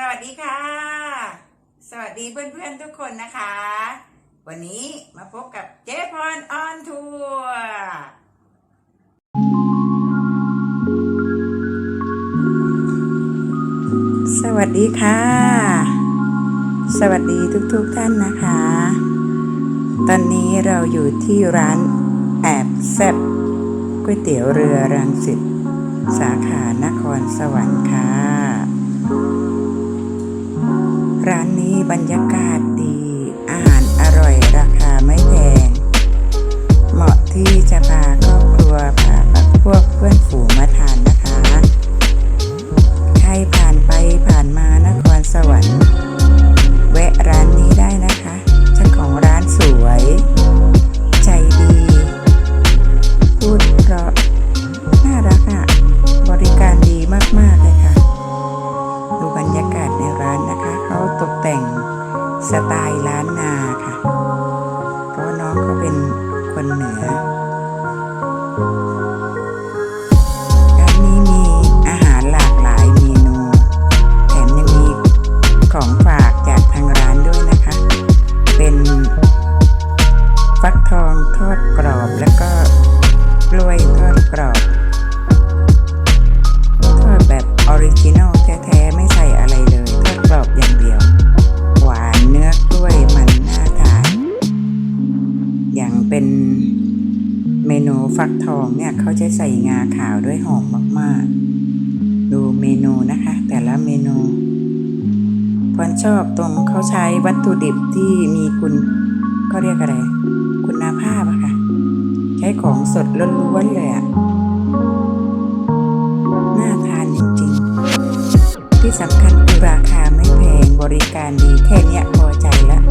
สวัสดีค่ะ สวัสดีเพื่อนๆทุกคนนะคะ วันนี้มาพบกับเจ๊พรออนทัวร์สวัสดีค่ะ สวัสดีทุกๆท่านนะคะ ตอนนี้เราอยู่ที่ร้านแอบแซบก๋วยเตี๋ยวเรือรังสิตสาขานครสวรรค์ค่ะ บรรยากาศ สไตล์ล้าน กทองเนี่ยเขาจะใส่งาขาวด้วยหอมมากๆ ดูเมนูนะคะ แต่ละเมนูพรชอบตรงเขาใช้วัตถุดิบที่มีคุณเขาเรียกอะไร คุณภาพอะค่ะ ใช้ของสดล้วนๆเลยอะน่าทานจริงๆ ที่สำคัญคือราคาไม่แพงบริการดีแค่เนี้ยพอใจแล้ว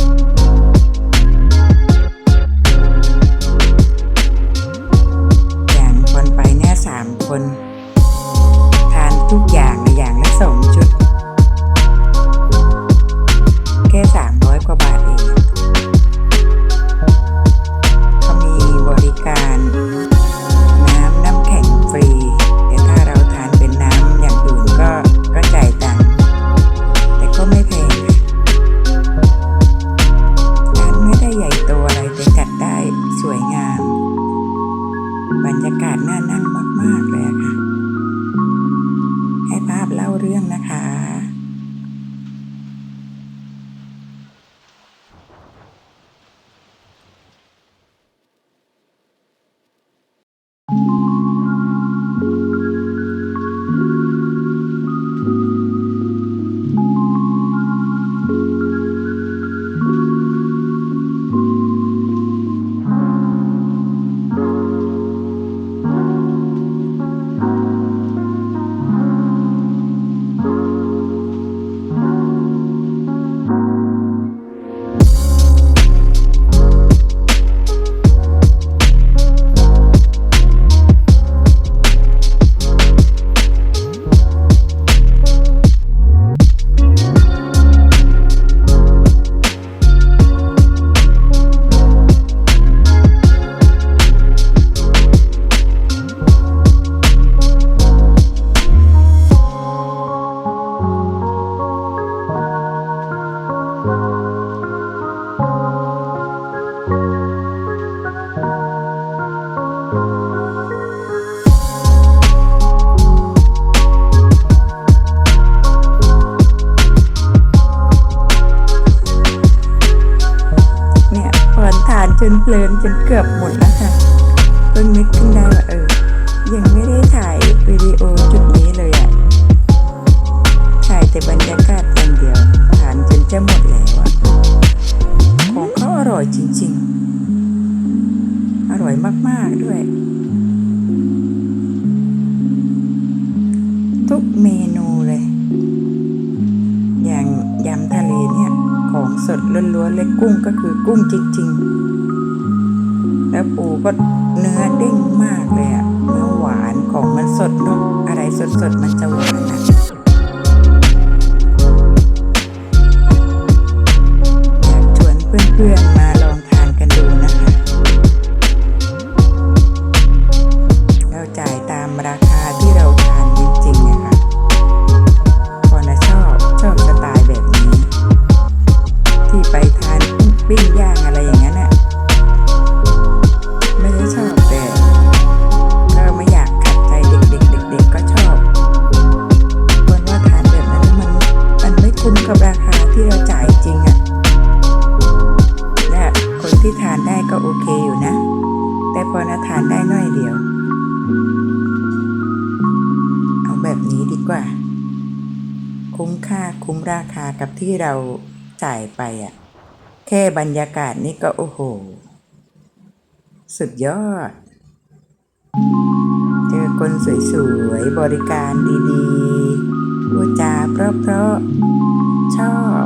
เนี่ยพรทานจนเพลินจนเกือบหมดแล้วค่ะเพิ่งนึกขึ้นได้ว่าเออ ยังไม่ได้ถ่ายวิดีโอจุดนี้เลยอะถ่ายแต่บรรยากาศอย่างเดียวทานจนจะหมดแล้วอะของเขาอร่อยจริง ๆ อร่อยมากๆด้วย ทุกเมนู สดล้วนๆเลยกุ้งก็คือกุ้งจริงๆ แล้วปูก็เนื้อเด้งมากเลยอะเนื้อหวานของมันสดเนาะอะไรสดๆมันจะหวานนะอยากชวนเพื่อนๆมา คุ้มค่าคุ้มราคากับที่เราจ่ายไปอะ่ะ แค่บรรยากาศนี่ก็โอ้โห สุดยอด เจอคนสวยๆ บริการดีๆพูดจาเพราะๆ ชอบ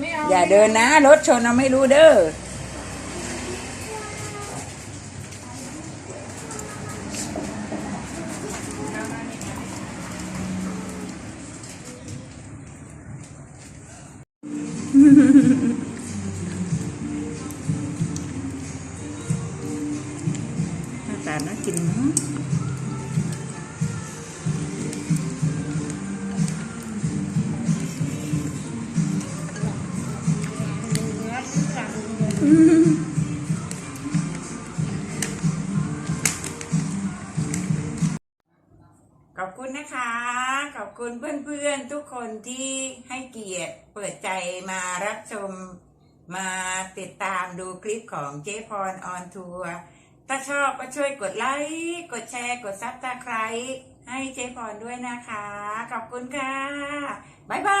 องโอมไม่เอาอย่าเดินนะ รถชนเราไม่รู้เด้อหน้าตาน่ากินเนาะ ขอบคุณนะคะ ขอบคุณเพื่อนๆทุกคนที่ให้เกียรติเปิดใจมารับชมมาติดตามดูคลิปของเจ๊พรออนทัวร์ถ้าชอบก็ช่วยกดไลค์กดแชร์กดซับสไครต์ให้เจ๊พรด้วยนะคะ ขอบคุณค่ะ บ๊ายบา